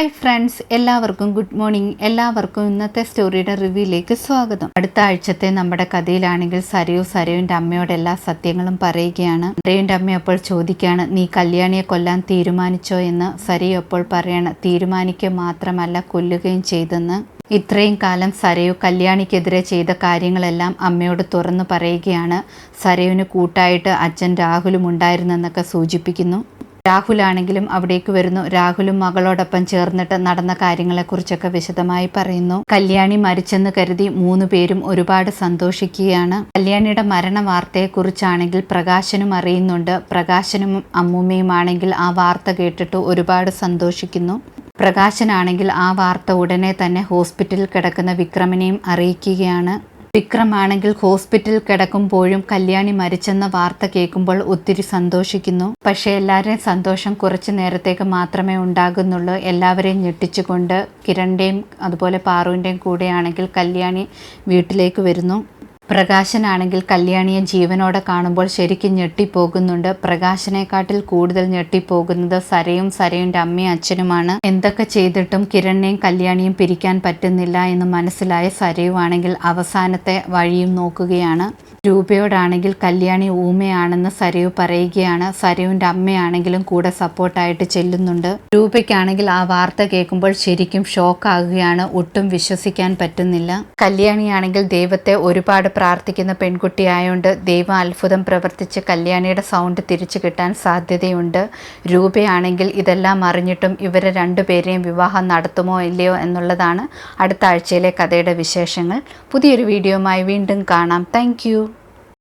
Hi friends എല്ലാവർക്കും good morning എല്ലാവർക്കും ഇന്നത്തെ സ്റ്റോറിയുടെ റിവ്യൂയിലേക്ക് സ്വാഗതം. അടുത്ത ആഴ്ചത്തെ നമ്മുടെ കഥയിലാണെങ്കിൽ സരയു സരയുവിന്റെ അമ്മയോട് എല്ലാ സത്യങ്ങളും പറയുകയാണ്. സരയുവിന്റെ അമ്മ അപ്പോൾ ചോദിക്കുകയാണ് നീ കല്യാണിയെ കൊല്ലാൻ തീരുമാനിച്ചോ? എന്ന് സരയു അപ്പോൾ പറയാണ് തീരുമാനിക്കുക മാത്രമല്ല കൊല്ലുകയും ചെയ്തെന്ന്. ഇത്രയും കാലം സരയു കല്യാണിക്കെതിരെ ചെയ്ത കാര്യങ്ങളെല്ലാം അമ്മയോട് തുറന്നു പറയുകയാണ്. സരയുവിന് കൂട്ടായിട്ട് അച്ഛൻ രാഹുലും ഉണ്ടായിരുന്നെന്നൊക്കെ സൂചിപ്പിക്കുന്നു. രാഹുലാണെങ്കിലും അവിടേക്ക് വരുന്നു. രാഹുലും മകളോടൊപ്പം ചേർന്നിട്ട് നടന്ന കാര്യങ്ങളെക്കുറിച്ചൊക്കെ വിശദമായി പറയുന്നു. കല്യാണി മരിച്ചെന്ന് കരുതി മൂന്ന് പേരും ഒരുപാട് സന്തോഷിക്കുകയാണ്. കല്യാണിയുടെ മരണ വാർത്തയെക്കുറിച്ചാണെങ്കിൽ പ്രകാശനും അറിയുന്നുണ്ട്. പ്രകാശനും അമ്മൂമ്മയുമാണെങ്കിൽ ആ വാർത്ത കേട്ടിട്ട് ഒരുപാട് സന്തോഷിക്കുന്നു. പ്രകാശനാണെങ്കിൽ ആ വാർത്ത ഉടനെ തന്നെ ഹോസ്പിറ്റലിൽ കിടക്കുന്ന വിക്രമിനെയും അറിയിക്കുകയാണ്. വിക്രമാണെങ്കിൽ ഹോസ്പിറ്റലിൽ കിടക്കുമ്പോഴും കല്യാണി മരിച്ചെന്ന വാർത്ത കേൾക്കുമ്പോൾ ഒത്തിരി സന്തോഷിക്കുന്നു. പക്ഷേ എല്ലാവരെയും സന്തോഷം കുറച്ചു നേരത്തേക്ക് മാത്രമേ ഉണ്ടാകുന്നുള്ളൂ. എല്ലാവരെയും ഞെട്ടിച്ചുകൊണ്ട് കിരണിന്റെയും അതുപോലെ പാറുവിന്റെയും കൂടെയാണെങ്കിൽ കല്യാണി വീട്ടിലേക്ക് വരുന്നു. പ്രകാശനാണെങ്കിൽ കല്യാണിയെ ജീവനോടെ കാണുമ്പോൾ ശരിക്കും ഞെട്ടിപ്പോകുന്നുണ്ട്. പ്രകാശനെക്കാട്ടിൽ കൂടുതൽ ഞെട്ടിപ്പോകുന്നത് സരയും സരയുടെ അമ്മയും അച്ഛനുമാണ്. എന്തൊക്കെ ചെയ്തിട്ടും കിരണിനെയും കല്യാണിയും പിരിക്കാൻ പറ്റുന്നില്ല എന്ന് മനസ്സിലായ സരയുവാണെങ്കിൽ അവസാനത്തെ വഴിയും നോക്കുകയാണ്. രൂപയോടാണെങ്കിൽ കല്യാണി ഊമയാണെന്ന് സരയു പറയുകയാണ്. സരയുവിന്റെ അമ്മയാണെങ്കിലും കൂടെ സപ്പോർട്ടായിട്ട് ചെല്ലുന്നുണ്ട്. രൂപയ്ക്കാണെങ്കിൽ ആ വാർത്ത കേൾക്കുമ്പോൾ ശരിക്കും ഷോക്ക് ഷോക്കാകുകയാണ്. ഒട്ടും വിശ്വസിക്കാൻ പറ്റുന്നില്ല. കല്യാണിയാണെങ്കിൽ ദൈവത്തെ ഒരുപാട് പ്രാർത്ഥിക്കുന്ന പെൺകുട്ടിയായോണ്ട് ദൈവം അത്ഭുതം പ്രവർത്തിച്ച് കല്യാണിയുടെ സൗണ്ട് തിരിച്ചു കിട്ടാൻ സാധ്യതയുണ്ട്. രൂപയാണെങ്കിൽ ഇതെല്ലാം അറിഞ്ഞിട്ടും ഇവരെ രണ്ടുപേരെയും വിവാഹം നടത്തുമോ ഇല്ലയോ എന്നുള്ളതാണ് അടുത്ത ആഴ്ചയിലെ കഥയുടെ വിശേഷങ്ങൾ. പുതിയൊരു വീഡിയോയുമായി വീണ്ടും കാണാം. താങ്ക്